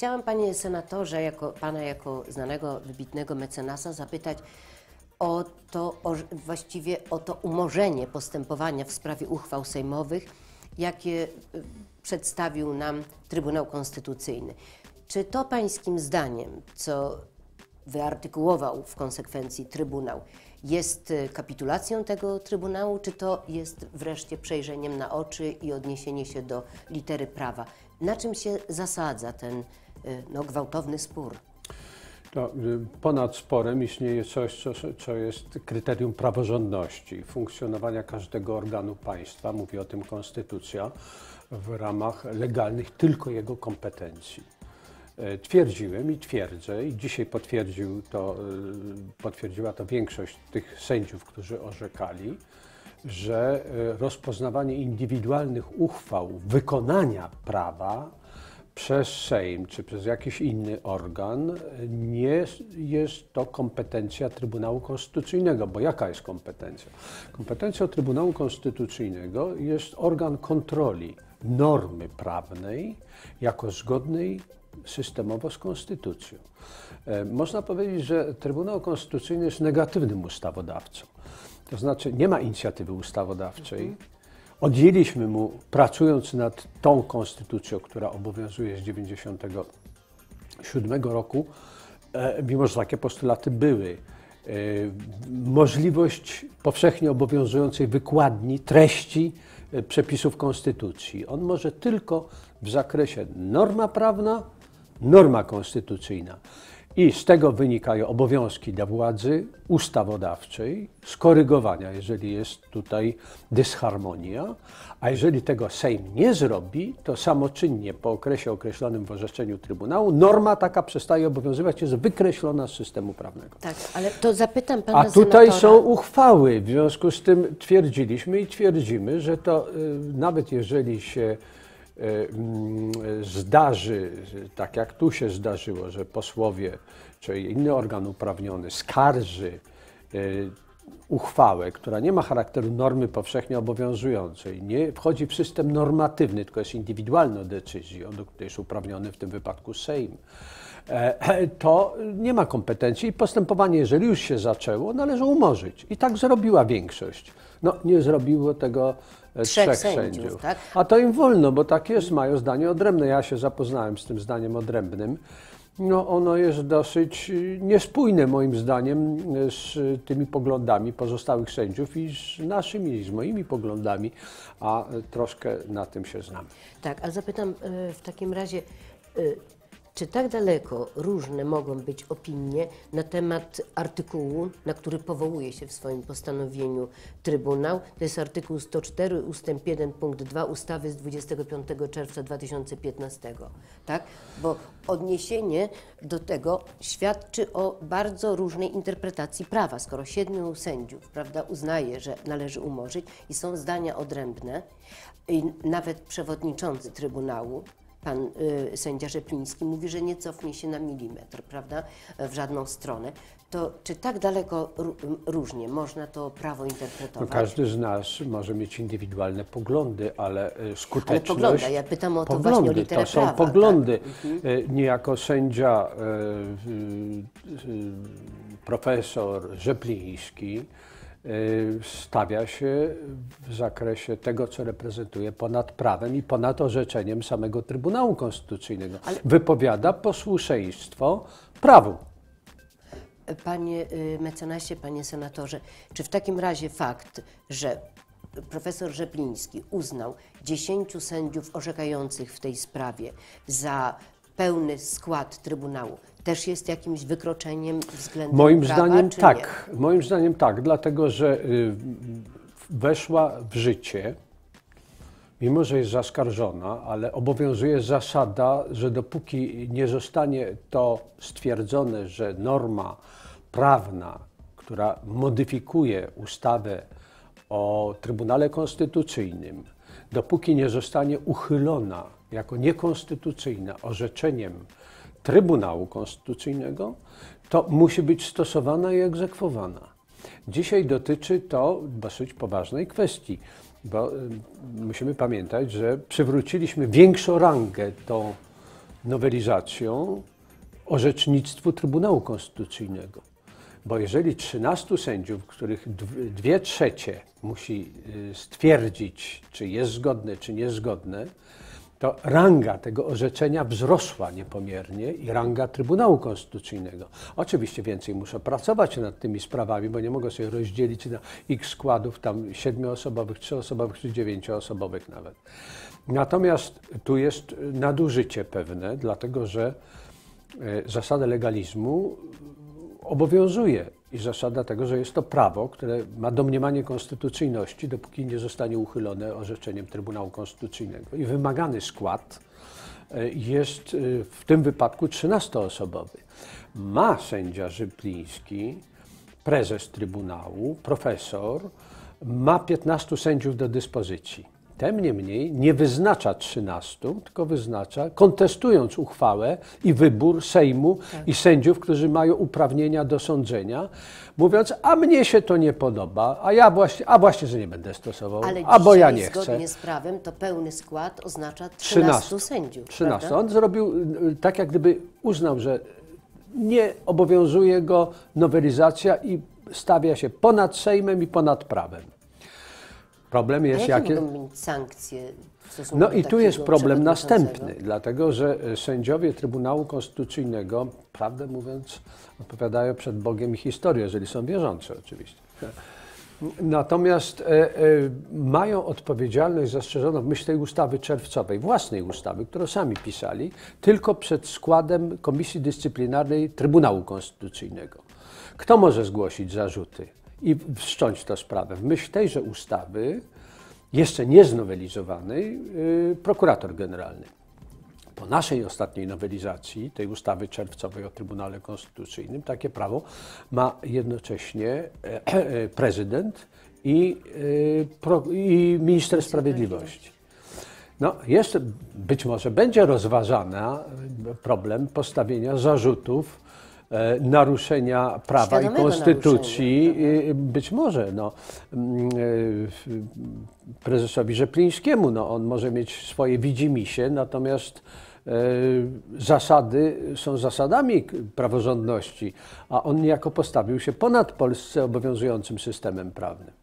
Chciałam panie senatorze, jako, pana jako znanego, wybitnego mecenasa zapytać o to, o, właściwie o to umorzenie postępowania w sprawie uchwał sejmowych, jakie y, przedstawił nam Trybunał Konstytucyjny. Czy to pańskim zdaniem, co wyartykułował w konsekwencji Trybunał, jest y, kapitulacją tego Trybunału, czy to jest wreszcie przejrzeniem na oczy i odniesienie się do litery prawa? Na czym się zasadza ten no, gwałtowny spór? To, y, ponad sporem istnieje coś, co, co jest kryterium praworządności, funkcjonowania każdego organu państwa, mówi o tym Konstytucja, w ramach legalnych tylko jego kompetencji. E, Twierdziłem i twierdzę, i dzisiaj potwierdził to, y, potwierdziła to większość tych sędziów, którzy orzekali, że e, rozpoznawanie indywidualnych uchwał wykonania prawa przez Sejm czy przez jakiś inny organ nie jest to kompetencja Trybunału Konstytucyjnego. Bo jaka jest kompetencja? Kompetencją Trybunału Konstytucyjnego jest organ kontroli normy prawnej jako zgodnej systemowo z konstytucją. E, Można powiedzieć, że Trybunał Konstytucyjny jest negatywnym ustawodawcą. To znaczy nie ma inicjatywy ustawodawczej. Odjęliśmy mu, pracując nad tą konstytucją, która obowiązuje z 1997 roku, e, mimo że takie postulaty były, e, możliwość powszechnie obowiązującej wykładni treści e, przepisów konstytucji. On może tylko w zakresie norma prawna, norma konstytucyjna. I z tego wynikają obowiązki dla władzy ustawodawczej, skorygowania, jeżeli jest tutaj dysharmonia, a jeżeli tego Sejm nie zrobi, to samoczynnie po okresie określonym w orzeczeniu Trybunału norma taka przestaje obowiązywać, jest wykreślona z systemu prawnego. Tak, ale to zapytam pana A tutaj senatora. są uchwały, w związku z tym twierdziliśmy i twierdzimy, że to y, nawet jeżeli się zdarzy, że tak jak tu się zdarzyło, że posłowie czy inny organ uprawniony skarży y, uchwałę, która nie ma charakteru normy powszechnie obowiązującej, nie wchodzi w system normatywny, tylko jest indywidualną decyzją, do której jest uprawniony w tym wypadku Sejm, e, to nie ma kompetencji i postępowanie, jeżeli już się zaczęło, należy umorzyć. I tak zrobiła większość. No, nie zrobiło tego e, Trzech trzech, sędziów, sędziów. tak? A to im wolno, bo tak jest, mają zdanie odrębne. Ja się zapoznałem z tym zdaniem odrębnym. No, ono jest dosyć y, niespójne moim zdaniem y, z tymi poglądami pozostałych sędziów i z naszymi, z moimi poglądami, a troszkę na tym się znam. Tak, a zapytam e, w takim razie, e, czy tak daleko różne mogą być opinie na temat artykułu, na który powołuje się w swoim postanowieniu Trybunał? To jest artykuł 104 ustęp 1 punkt 2 ustawy z 25 czerwca 2015, tak? Bo odniesienie do tego świadczy o bardzo różnej interpretacji prawa. Skoro siedmiu sędziów, prawda, uznaje, że należy umorzyć i są zdania odrębne i nawet przewodniczący Trybunału pan y, sędzia Rzepliński mówi, że nie cofnie się na milimetr, prawda, w żadną stronę, to czy tak daleko ró- różnie można to prawo No, interpretować? każdy z nas może mieć indywidualne poglądy, ale y, skuteczność... Ale poglądy, ja pytam o to właśnie, o literę to są prawa, poglądy. tak? Niejako sędzia y, profesor Rzepliński stawia się w zakresie tego, co reprezentuje ponad prawem i ponad orzeczeniem samego Trybunału Konstytucyjnego. Ale- Wypowiada posłuszeństwo prawu. Panie y, mecenasie, panie senatorze, czy w takim razie fakt, że profesor Rzepliński uznał dziesięciu sędziów orzekających w tej sprawie za pełny skład Trybunału, też jest jakimś wykroczeniem względem Moim prawa, zdaniem tak. Moim zdaniem tak, dlatego że y, weszła w życie, mimo że jest zaskarżona, ale obowiązuje zasada, że dopóki nie zostanie to stwierdzone, że norma prawna, która modyfikuje ustawę o Trybunale Konstytucyjnym, dopóki nie zostanie uchylona jako niekonstytucyjna orzeczeniem Trybunału Konstytucyjnego, to musi być stosowana i egzekwowana. Dzisiaj dotyczy to dosyć poważnej kwestii, bo y, musimy pamiętać, że przywróciliśmy większą rangę tą nowelizacją orzecznictwu Trybunału Konstytucyjnego. Bo jeżeli 13 sędziów, których dw- dwie trzecie musi y, stwierdzić, czy jest zgodne, czy niezgodne, to ranga tego orzeczenia wzrosła niepomiernie i ranga Trybunału Konstytucyjnego. Oczywiście więcej muszę pracować nad tymi sprawami, bo nie mogę sobie rozdzielić na x składów tam siedmioosobowych, trzyosobowych czy dziewięcioosobowych nawet. Natomiast tu jest nadużycie pewne, dlatego że e, zasada legalizmu obowiązuje i zasada tego, że jest to prawo, które ma domniemanie konstytucyjności, dopóki nie zostanie uchylone orzeczeniem Trybunału Konstytucyjnego. I wymagany skład e, jest e, w tym wypadku 13-osobowy. Ma sędzia Żypliński, prezes Trybunału, profesor, ma 15 sędziów do dyspozycji. Tem niemniej nie wyznacza 13, tylko wyznacza, kontestując uchwałę i wybór Sejmu i sędziów, którzy mają uprawnienia do sądzenia, mówiąc, a mnie się to nie podoba, a ja właśnie, a właśnie, że nie będę stosował, Ale albo ja nie chcę. zgodnie z prawem to pełny skład oznacza 13, sędziów. 13. prawda? On zrobił y, tak, jak gdyby uznał, że nie obowiązuje go nowelizacja i stawia się ponad Sejmem i ponad prawem. Problem A jest, jakie jakie. mogą być sankcje w stosunku No do i tu jest problem przewodniczącego? następny, dlatego że e, sędziowie Trybunału Konstytucyjnego, prawdę mówiąc, odpowiadają przed Bogiem i historią, jeżeli są wierzący oczywiście. Natomiast e, e, mają odpowiedzialność zastrzeżoną w myśl tej ustawy czerwcowej, własnej ustawy, którą sami pisali, tylko przed składem Komisji Dyscyplinarnej Trybunału Konstytucyjnego. Kto może zgłosić zarzuty i wszcząć tę sprawę? W myśl tejże ustawy, jeszcze nie znowelizowanej, yy, prokurator generalny. Po naszej ostatniej nowelizacji, tej ustawy czerwcowej o Trybunale Konstytucyjnym, takie prawo ma jednocześnie e, e, prezydent i, pro, i minister sprawiedliwości. No, jeszcze być może będzie rozważana problem postawienia zarzutów naruszenia prawa i konstytucji. naruszenia, E, Być może no, mm, e, prezesowi Rzeplińskiemu, no, on może mieć swoje widzimisię, natomiast e, zasady są zasadami praworządności, a on niejako postawił się ponad Polsce obowiązującym systemem prawnym.